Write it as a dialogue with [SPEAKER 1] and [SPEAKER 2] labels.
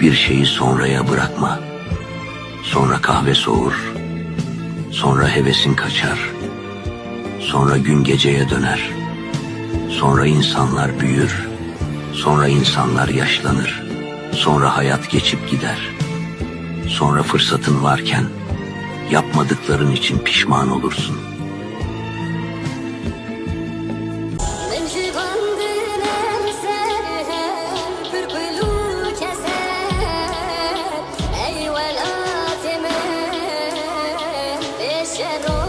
[SPEAKER 1] Hiçbir şeyi sonraya bırakma. Sonra kahve soğur. Sonra hevesin kaçar. Sonra gün geceye döner. Sonra insanlar büyür. Sonra insanlar yaşlanır. Sonra hayat geçip gider. Sonra fırsatın varken yapmadıkların için pişman olursun. general.